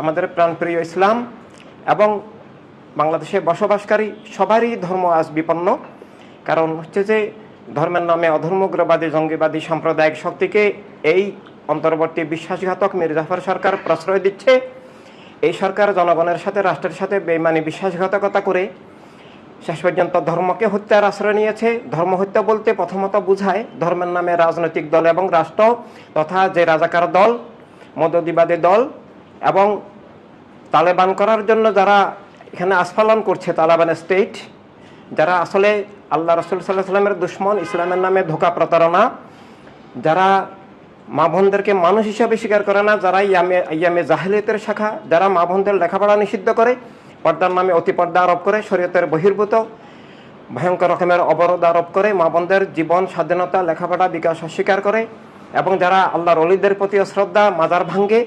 আমাদের প্রাণপ্রিয় ইসলাম এবং বাংলাদেশে বসবাসকারী সবারই ধর্ম আজ বিপন্ন। কারণ হচ্ছে যে ধর্মের নামে অধর্মগ্রবাদী, জঙ্গিবাদী, সাম্প্রদায়িক শক্তিকে এই অন্তর্বর্তী বিশ্বাসঘাতক মির্জাফর সরকার প্রশ্রয় দিচ্ছে। এই সরকার জনগণের সাথে, রাষ্ট্রের সাথে বেইমানি, বিশ্বাসঘাতকতা করে শেষ পর্যন্ত ধর্মকে হত্যার আশ্রয় নিয়েছে। ধর্ম হত্যা বলতে প্রথমত বুঝায় ধর্মের নামে রাজনৈতিক দল এবং রাষ্ট্র তথা যে রাজাকার দল মদদিবাদী দল এবং তালেবান করার জন্য যারা এখানে আস্ফালন করছে, তালেবান স্টেট যারা আসলে আল্লাহ রসুল সাল্লাহ সাল্লামের দুশ্মন, ইসলামের নামে ধোকা প্রতারণা, যারা মা বোনদেরকে মানুষ হিসাবে স্বীকার করে না, যারা ইয়ামে ইয়ামে জাহিলিয়তের শাখা, যারা মা বোনদের লেখাপড়া নিষিদ্ধ করে, পর্দার নামে অতি পর্দা আরোপ করে, শরীয়তের বহির্ভূত, ভয়ঙ্কর রকমের অবরোধ আরোপ করে, মা বোনদের জীবন, স্বাধীনতা, লেখাপড়া, বিকাশ অস্বীকার করে, এবং যারা আল্লাহর অলিদের প্রতি শ্রদ্ধা, মাজার ভাঙ্গে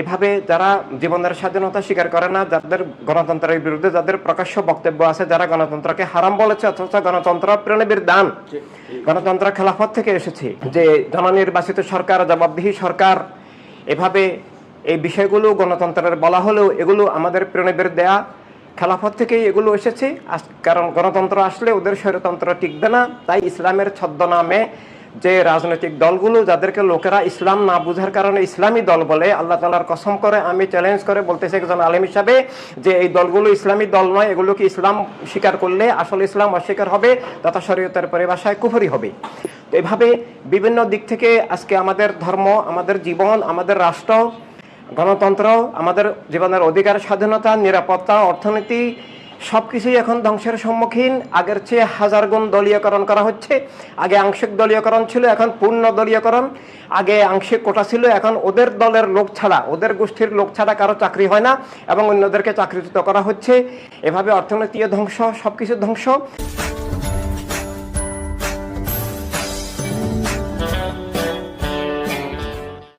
এভাবে যারা জীবনের স্বাধীনতা স্বীকার করে না, যাদের গণতন্ত্রের বিরুদ্ধে যাদের প্রকাশ্য বক্তব্য আছে, যারা গণতন্ত্রকে হারাম বলেছে, অথচ গণতন্ত্র প্রেরণের দান। গণতন্ত্র খেলাফত থেকে এসেছে যে জননির্বাচিত সরকার, জবাবদিহি সরকার, এভাবে এই বিষয়গুলো গণতন্ত্রের বলা হলেও এগুলো আমাদের প্রেরণের দেয়া খেলাফত থেকেই এগুলো এসেছে। কারণ গণতন্ত্র আসলে ওদের স্বৈরতন্ত্র টিকবে না, তাই ইসলামের ছদ্মনামে যে রাজনৈতিক দলগুলো যাদেরকে লোকেরা ইসলাম না বুঝার কারণে ইসলামী দল বলে, আল্লাহ তালার কসম করে আমি চ্যালেঞ্জ করে বলতেছি একজন আলেম হিসাবে যে এই দলগুলো ইসলামী দল নয় এগুলো কি ইসলাম স্বীকার করলে আসলে ইসলাম অস্বীকার হবে, তথা শরীয়তের পরিভাষায় কুফরি হবে। তো এভাবে বিভিন্ন দিক থেকে আজকে আমাদের ধর্ম, আমাদের জীবন, আমাদের রাষ্ট্র, গণতন্ত্র, আমাদের জীবনের অধিকার স্বাধীনতা, নিরাপত্তা, অর্থনীতি সব কিছুই এখন ধ্বংসের সম্মুখীন। আগের চেয়ে হাজার গুণ দলীয়করণ করা হচ্ছে। আগে আংশিক দলীয়করণ ছিল, এখন পূর্ণ দলীয়করণ। আগে আংশিক কোটা ছিল, এখন ওদের দলের লোক ছাড়া, ওদের গোষ্ঠীর লোক ছাড়া কারও চাকরি হয় না এবং অন্যদেরকে চাকরিচ্যুত করা হচ্ছে। এভাবে অর্থনীতি ধ্বংস সব কিছু ধ্বংস।